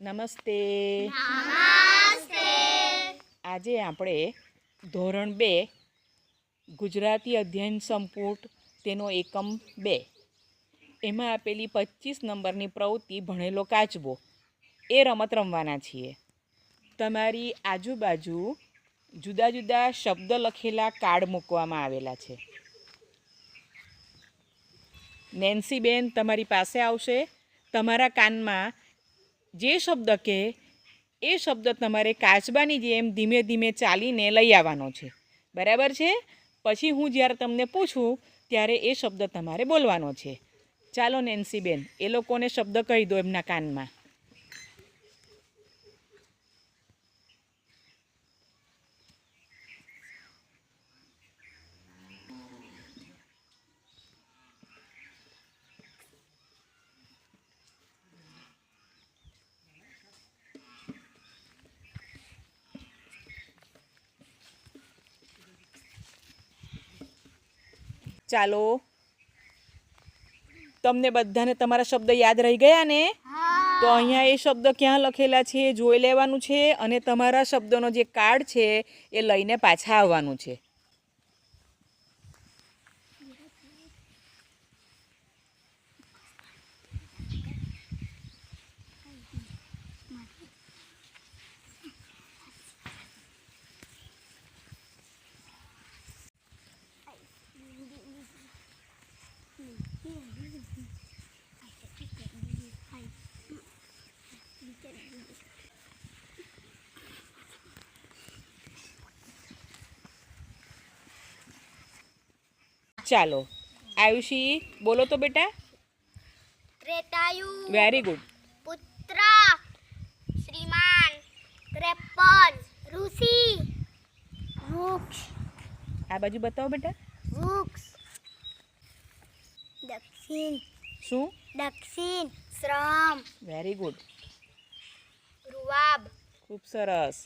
નમસ્તે. આજે આપણે ધોરણ બે ગુજરાતી અધ્યયન સંપુટ તેનો એકમ બે. એમાં આપેલી પચીસ નંબરની પ્રવૃત્તિ ભણેલો કાચબો. એ રમત રમવાના છીએ. તમારી આજુબાજુ જુદા જુદા શબ્દ લખેલા કાર્ડ મૂકવામાં આવેલા છે. નેન્સીબેન તમારી પાસે આવશે. તમારા કાનમાં જે શબ્દ કે, એ શબ્દ તમારે કાચબાની જેમ ધીમે ધીમે ચાલીને લઈ આવવાનો છે. બરાબર છે? પછી હું જ્યારે તમને પૂછું, ત્યારે એ શબ્દ તમારે બોલવાનો છે. ચાલો, નેન્સીબેન, એ લોકોને શબ્દ કહી દો એમના કાનમાં. ચાલો. તમને બધાને તમારા શબ્દ યાદ રહી ગયા ને? તો અહીંયા એ શબ્દ ક્યાં લખેલા છે? એ જોઈ લેવાનું છે અને તમારા શબ્દનો જે કાર્ડ છે એ લઈને પાછા આવવાનું છે. ચાલો આયુષી બોલો તો બેટા ત્રેતાયુ વેરી ગુડ પુત્ર શ્રીમાન ત્રેપન ઋષિ વૃક્ષ આ બાજુ બતાવો બેટા વૃક્ષ દક્ષિણ શું દક્ષિણ શ્રમ વેરી ગુડ રૂવાબ ખૂબ સરસ